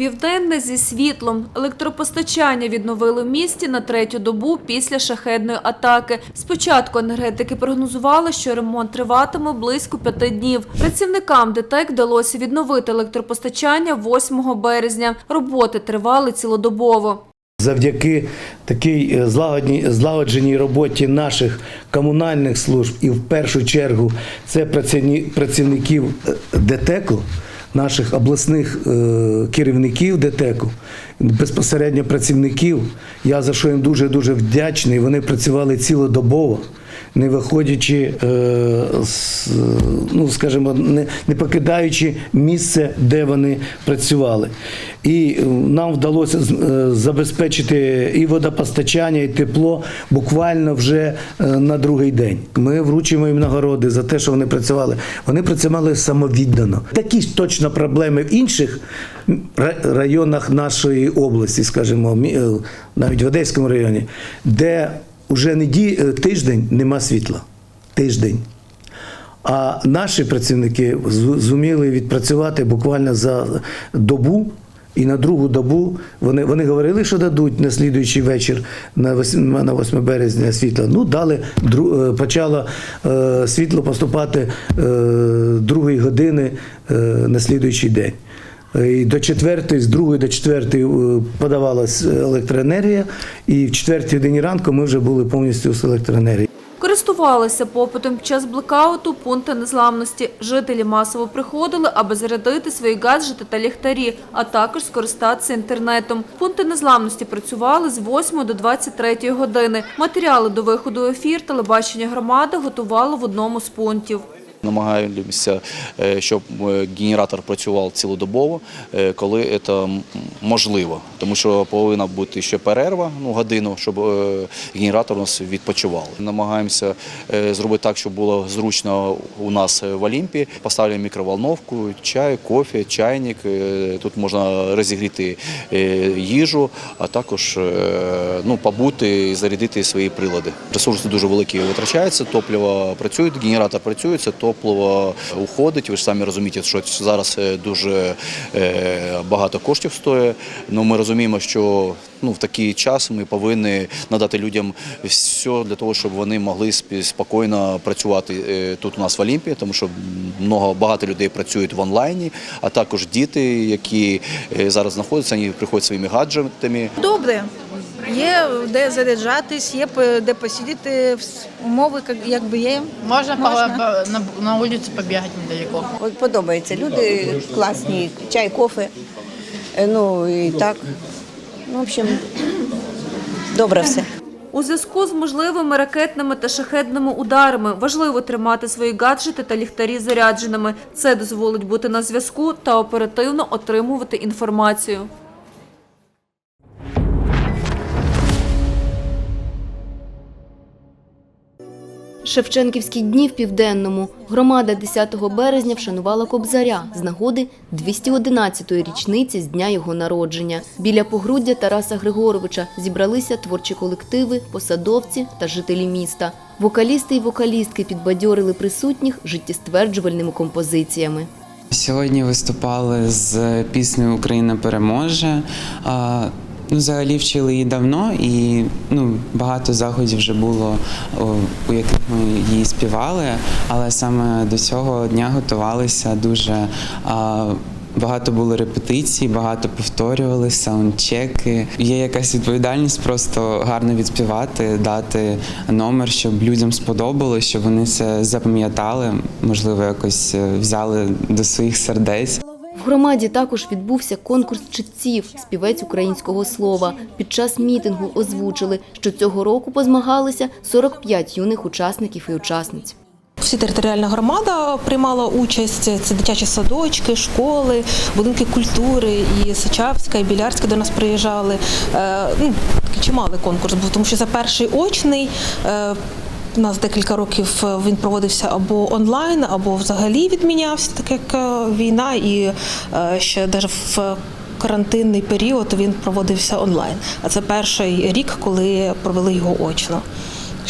Південне зі світлом. Електропостачання відновили в місті на третю добу після шахедної атаки. Спочатку енергетики прогнозували, що ремонт триватиме близько п'яти днів. Працівникам ДТЕК вдалося відновити електропостачання 8 березня. Роботи тривали цілодобово. Завдяки такій е, злагодженій роботі наших комунальних служб і в першу чергу це працівників е, ДТЕКу, наших обласних е, керівників ДТЕКу, безпосередньо працівників. Я за що їм дуже дуже вдячний. Вони працювали цілодобово. Не виходячи, е, ну скажімо, не, не покидаючи місце, де вони працювали. І нам вдалося е, забезпечити і водопостачання, і тепло буквально вже е, на другий день. Ми вручимо їм нагороди за те, що вони працювали. Вони працювали самовіддано. Такі ж точно проблеми в інших районах нашої області, скажімо, навіть в Одеському районі, де вже неді, е, тиждень нема світла. Тиждень. А наші працівники зуміли відпрацювати буквально за добу. І на другу добу вони, вони говорили, що дадуть на слідуючий вечір на 8, на 8 березня світло. Ну, дали, дру, е, почало е, світло поступати е, другої години е, на слідуючий день. І до четвертої, з другої до четвертої е, подавалась електроенергія, і в четвертій годині ранку ми вже були повністю з електроенергією. Користувалися попитом під час блекауту пункти незламності. Жителі масово приходили, аби зарядити свої гаджети та ліхтарі, а також скористатися інтернетом. Пункти незламності працювали з 8 до 23 години. Матеріали до виходу ефір телебачення громади готувало в одному з пунктів. Намагаємося, е, щоб е, генератор працював цілодобово, е, коли це можливо. Тому що повинна бути ще перерва, ну, годину, щоб генератор у нас відпочивав. Намагаємося зробити так, щоб було зручно у нас в Олімпі. Поставили мікроволновку, чай, кофе, чайник. Тут можна розігріти їжу, а також ну, побути і зарядити свої прилади. Ресурси дуже великі витрачаються, топливо працює, генератор працює, це топливо уходить. Ви ж самі розумієте, що зараз е, дуже е, багато коштів стоїть. Ну, ми розуміємо, що ну, в такий час ми повинні надати людям все для того, щоб вони могли спокійно працювати е, тут у нас в Олімпії, тому що много, багато людей працюють в онлайні, а також діти, які зараз знаходяться, вони приходять своїми гаджетами. Добре. Є де заряджатись, є де посидіти, умови якби є. Можно. по- на, на улице побегать недалеко. Подобається. Люди класні, чай, кофе. Е, Ну і так. Ну, в общем, добре все. У зв'язку з можливими ракетними та шахедними ударами важливо тримати свої гаджети та ліхтарі зарядженими. Це дозволить бути на зв'язку та оперативно отримувати інформацію. Шевченківські дні в Південному. Громада 10 березня вшанувала Кобзаря з нагоди 211-ї річниці з дня його народження. Біля погруддя Тараса Григоровича зібралися творчі колективи, посадовці та жителі міста. Вокалісти і вокалістки підбадьорили присутніх життєстверджувальними композиціями. Сьогодні виступали з піснею Україна переможе. Ну, взагалі вчили її давно, і ну, багато заходів вже було, у яких ми її співали, але саме до цього дня готувалися дуже. А, Багато було репетицій, багато повторювали, саундчеки. Є якась відповідальність просто гарно відспівати, дати номер, щоб людям сподобалось, щоб вони це запам'ятали, можливо, якось е, взяли до своїх сердець. В громаді також відбувся конкурс читців, співець українського слова. Під час мітингу озвучили, що цього року позмагалися 45 юних учасників і учасниць. Всі територіальна громада приймала участь. Це дитячі садочки, школи, будинки культури, і Сичавська, і Білярська до нас приїжджали. Е, Ну, чималий конкурс був, тому що за перший очний. У нас декілька років е, він проводився або онлайн, або взагалі відмінявся, так як е, війна, і е, ще навіть в карантинний період він проводився онлайн. А це перший рік, коли провели його очно.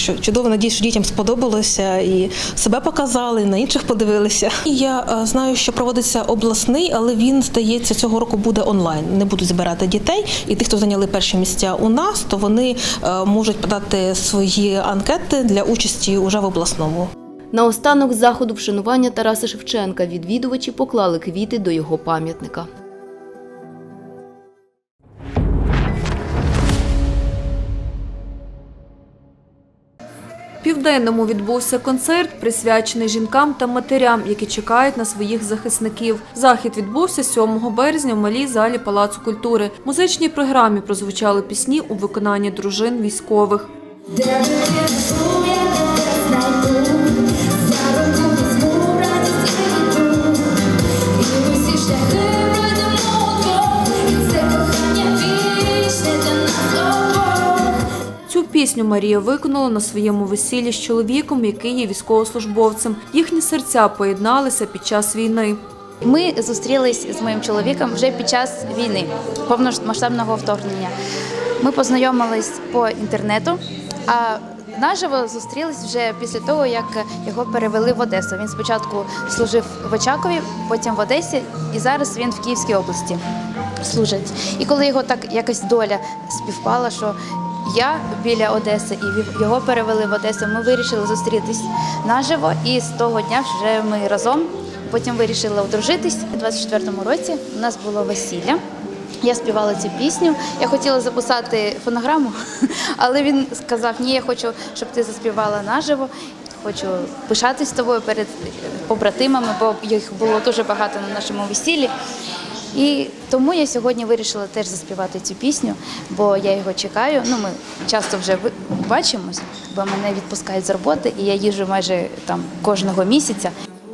Що чудово надію, що дітям сподобалося і себе показали, на інших подивилися. І Я е, знаю, що проводиться обласний, але він здається цього року буде онлайн. Не будуть збирати дітей. І тих, хто зайняли перші місця у нас, то вони е, можуть подати свої анкети для участі уже в обласному. Наостанок заходу вшанування Тараса Шевченка відвідувачі поклали квіти до його пам'ятника. Південному відбувся концерт, присвячений жінкам та матерям, які чекають на своїх захисників. Захід відбувся 7 березня в малій залі Палацу культури. В музичній програмі прозвучали пісні у виконанні дружин військових. Пісню Марія виконала на своєму весіллі з чоловіком, який є військовослужбовцем. Їхні серця поєдналися під час війни. Ми зустрілись з моїм чоловіком вже під час війни, повномасштабного вторгнення. Ми познайомились по інтернету, а наживо зустрілись вже після того, як його перевели в Одесу. Він спочатку служив в Очакові, потім в Одесі, і зараз він в Київській області служить. І коли його так якось доля співпала, що я біля Одеси і його перевели в Одесу, ми вирішили зустрітись наживо, і з того дня вже ми разом. Потім вирішила одружитись. У 24-му році у нас було весілля. Я співала цю пісню. Я хотіла записати фонограму, але він сказав: ні, я хочу, щоб ти заспівала наживо. Хочу пишатись тобою перед побратимами, бо їх було дуже багато на нашому весіллі. І тому я сьогодні вирішила теж заспівати цю пісню, бо я його чекаю. Ну, ми часто вже бачимось, бо мене відпускають з роботи, і я їжджу майже там кожного місяця.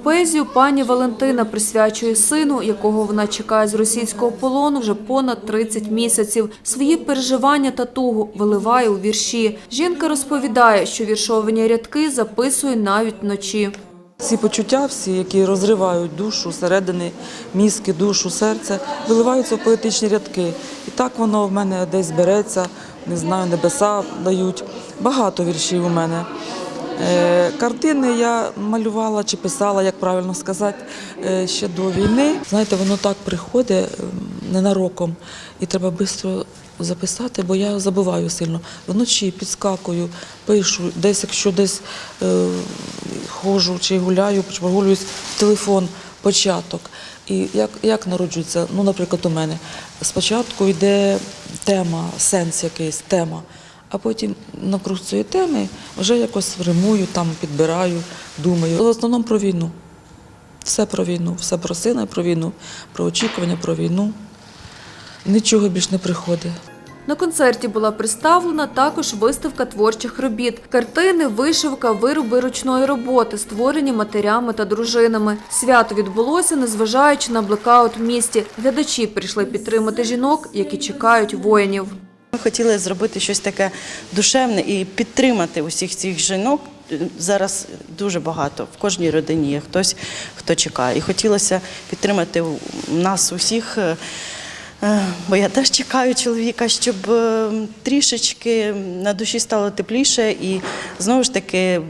Поезію пані Валентина присвячує сину, якого вона чекає з російського полону вже понад 30 місяців. Свої переживання та тугу виливає у вірші. Жінка розповідає, що віршовані рядки записує навіть вночі. Ці почуття, всі, які розривають душу, середини, мізки, душу, серце, виливаються в поетичні рядки. І так воно в мене десь береться, не знаю, небеса дають. Багато віршів у мене. Е, Картини я малювала чи писала, як правильно сказати, е, ще до війни. Знаєте, воно так приходить ем, ненароком, і треба швидко записати, бо я забуваю сильно. Вночі підскакую, пишу, десь, якщо десь е, ходжу чи гуляю, прогулююсь, телефон, початок. І як, як народжується, ну, наприклад, у мене спочатку йде тема, сенс якийсь, тема. А потім навкруг цієї теми вже якось римую, там підбираю, думаю. В основному про війну. Все про війну, все про сина про війну, про очікування, про війну. Нічого більш не приходить. На концерті була представлена також виставка творчих робіт, картини, вишивка, вироби ручної роботи, створені матерями та дружинами. Свято відбулося, незважаючи на блекаут в місті. Глядачі прийшли підтримати жінок, які чекають воїнів. Ми хотіли зробити щось таке душевне і підтримати усіх цих жінок. Зараз дуже багато в кожній родині є хтось, хто чекає. І хотілося підтримати нас усіх. Е, Бо я теж чекаю чоловіка, щоб е, трішечки на душі стало тепліше, і знову ж таки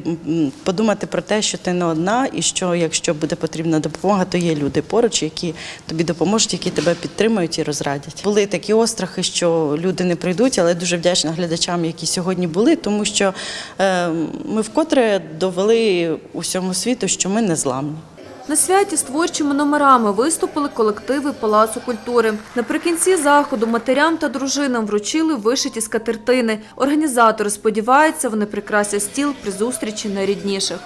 подумати про те, що ти не одна, і що якщо буде потрібна допомога, то є люди поруч, які тобі допоможуть, які тебе підтримують і розрадять. Були такі острахи, що люди не прийдуть, але дуже вдячна глядачам, які сьогодні були, тому що е, ми вкотре довели усьому світу, що ми не зламні. На святі з творчими номерами виступили колективи Палацу культури. Наприкінці заходу матерям та дружинам вручили вишиті скатертини. Організатори сподіваються, вони прикрасять стіл при зустрічі найрідніших.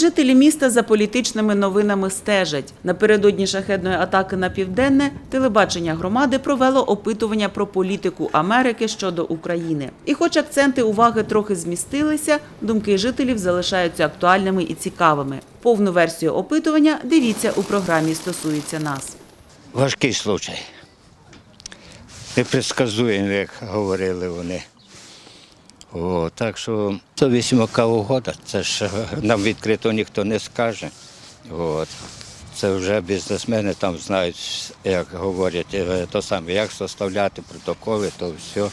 Жителі міста за політичними новинами стежать. Напередодні шахедної атаки на південне телебачення громади провело опитування про політику Америки щодо України. І, хоч акценти уваги трохи змістилися, думки жителів залишаються актуальними і цікавими. Повну версію опитування дивіться у програмі «Стосується нас». Важкий случай. Непредсказуємо, як говорили вони. О, так що зависимо кого года, це ж нам відкрито ніхто не скаже. От. це вже бізнесмени там знають, як говорять, е, то саме, як составляти протоколи, то все.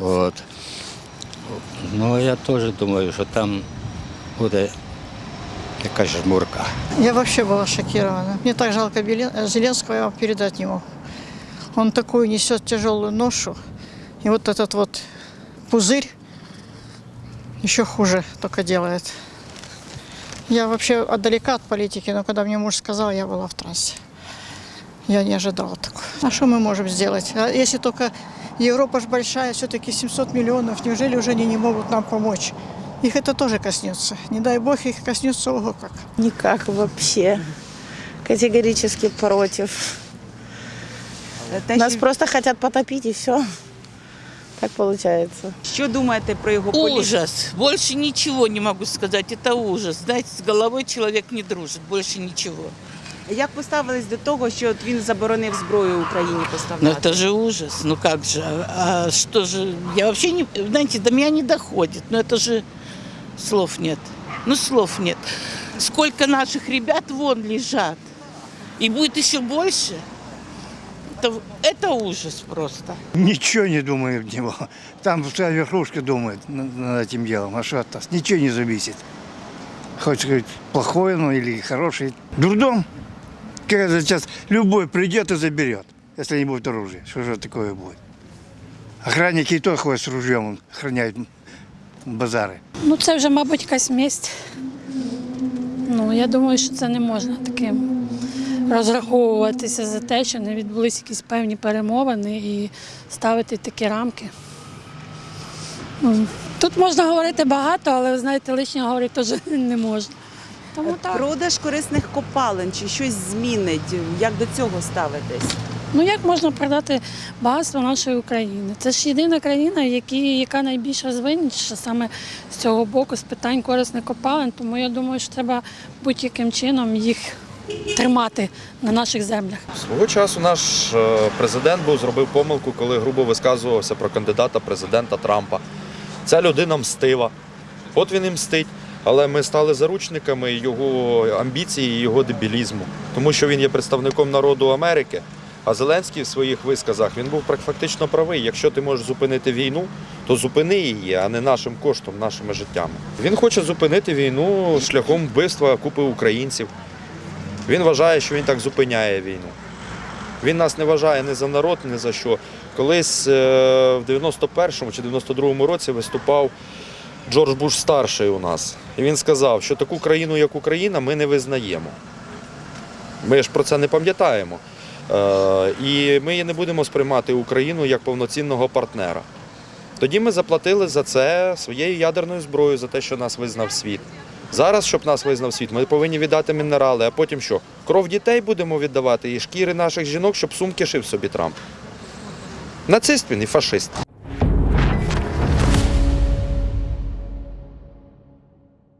От. Ну, я теж думаю, що там буде якась жмурка. Я вообще была шокирована. Мне так жалко Беле- Зеленского, я вам передать не могу. Он такую несет тяжелую ношу. И вот этот вот пузырь еще хуже только делает. Я вообще отдалека от политики, но когда мне муж сказал, я была в трансе. Я не ожидала такого. А что мы можем сделать? А если только Европа ж большая, все-таки 700 миллионов, неужели уже они не могут нам помочь? Их это тоже коснется. Не дай бог, их коснется ого как. Никак вообще. Категорически против. Нас просто хотят потопить и все. Так получается. Що думаєте про його політику? Ужас. Больше ничего не могу сказать. Это ужас. Знаете, с головой человек не дружит. Больше ничего. Як поставились до того, що от він заборонив зброю Україні Ну поставляти? это же ужас. Ну как же? А что же? Я вообще не... Знаете, до меня не доходит. Ну это же слов нет. Ну слов нет. Сколько наших ребят вон лежат. И будет еще больше. Это, это ужас просто. Ничего не думаю в него. Там вся верхушка думает над, этим делом. А что от нас? Ничего не зависит. Хоть сказать, плохой он или хороший. Дурдом. Когда сейчас любой придет и заберет, если не будет оружия. Что же такое будет? Охранники и то ходят с ружьем, охраняют базары. Ну, це вже, мабуть, якась месть. Ну, я думаю, що це не можна таким розраховуватися за те, що не відбулися якісь певні перемовини і ставити такі рамки. Ну, Тут можна говорити багато, але ви знаєте, лишнього говорити теж не можна. Тому так. Продаж корисних копалин чи щось змінить? Як до цього ставитесь? Ну як можна продати багатство нашої України? Це ж єдина країна, які, яка найбільш розвинена саме з цього боку, з питань корисних копалин. Тому я думаю, що треба будь-яким чином їх тримати на наших землях. Свого часу наш е, президент був зробив помилку, коли грубо висказувався про кандидата президента Трампа. Ця людина мстива. От він і мстить. Але ми стали заручниками його амбіцій і його дебілізму, тому що він є представником народу Америки. А Зеленський в своїх висказах він був фактично правий. Якщо ти можеш зупинити війну, то зупини її, а не нашим коштом, нашими життями. Він хоче зупинити війну шляхом вбивства купи українців. Він вважає, що він так зупиняє війну. Він нас не вважає ні за народ, ні за що. Колись е, в 91-му чи 92-му році виступав Джордж Буш старший у нас. І він сказав, що таку країну, як Україна, ми не визнаємо. Ми ж про це не пам'ятаємо. Е, І ми не будемо сприймати Україну як повноцінного партнера. Тоді ми заплатили за це своєю ядерною зброєю, за те, що нас визнав світ. Зараз, щоб нас визнав світ, ми повинні віддати мінерали, а потім що? Кров дітей будемо віддавати і шкіри наших жінок, щоб сумки шив собі Трамп. Нацист він і фашист.